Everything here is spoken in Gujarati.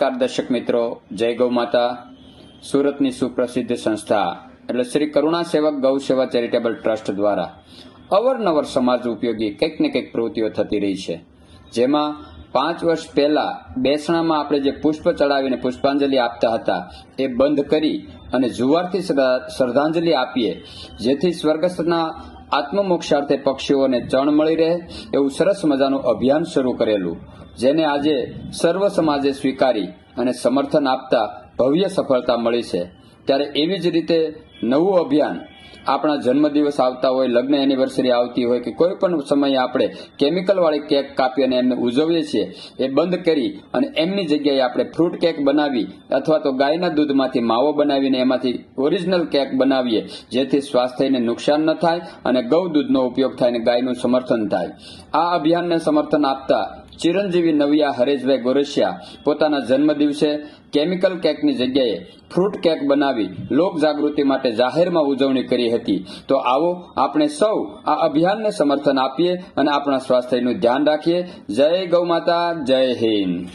નમસ્કાર દર્શક મિત્રો. જય ગૌ માતા. સુરતની સુપ્રસિદ્ધ સંસ્થા એટલે શ્રી કરુણા સેવક ગૌ સેવા ચેરિટેબલ ટ્રસ્ટ દ્વારા અવરનવર સમાજ ઉપયોગી કંઈક ને કંઈક પ્રવૃત્તિઓ થતી રહી છે. જેમાં પાંચ વર્ષ પહેલા બેસણામાં આપણે જે પુષ્પ ચડાવીને પુષ્પાંજલિ આપતા હતા, એ બંધ કરી અને જુવારથી શ્રદ્ધાંજલિ આપીએ. જેથી સ્વર્ગસ્થના આત્મમોક્ષાર્થે પક્ષીઓને ચણ મળી રહે એવું સરસ મજાનું અભિયાન શરૂ કરેલું, જેને આજે સર્વ સમાજે સ્વીકારી અને સમર્થન આપતા ભવ્ય સફળતા મળી છે. ત્યારે એવી જ રીતે નવું અભિયાન આપણા જન્મદિવસ આવતા હોય, લગ્ન એનિવર્સરી આવતી હોય કે કોઈ પણ સમયે આપણે કેમિકલવાળી કેક કાપી અને એમને ઉજવીએ છીએ, એ બંધ કરી અને એમની જગ્યાએ આપણે ફ્રૂટ કેક બનાવી અથવા તો ગાયના દૂધમાંથી માવો બનાવીને એમાંથી ઓરિજિનલ કેક બનાવીએ, જેથી સ્વાસ્થ્યને નુકસાન ન થાય અને ગૌ દૂધનો ઉપયોગ થાય અને ગાયનું સમર્થન થાય. આ અભિયાનને સમર્થન આપતા ચિરંજીવી નવિયા હરેશભાઈ ગોરસિયા પોતાના જન્મદિવસે કેમિકલ કેકની જગ્યાએ ફ્રૂટ કેક બનાવી લોક જાગૃતિ માટે જાહેરમાં ઉજવણી કરી હતી. તો આવો આપણે સૌ આ અભિયાનને સમર્થન આપીએ અને આપણા સ્વાસ્થ્યનું ધ્યાન રાખીએ. જય ગૌ માતા, જય હિન્દ.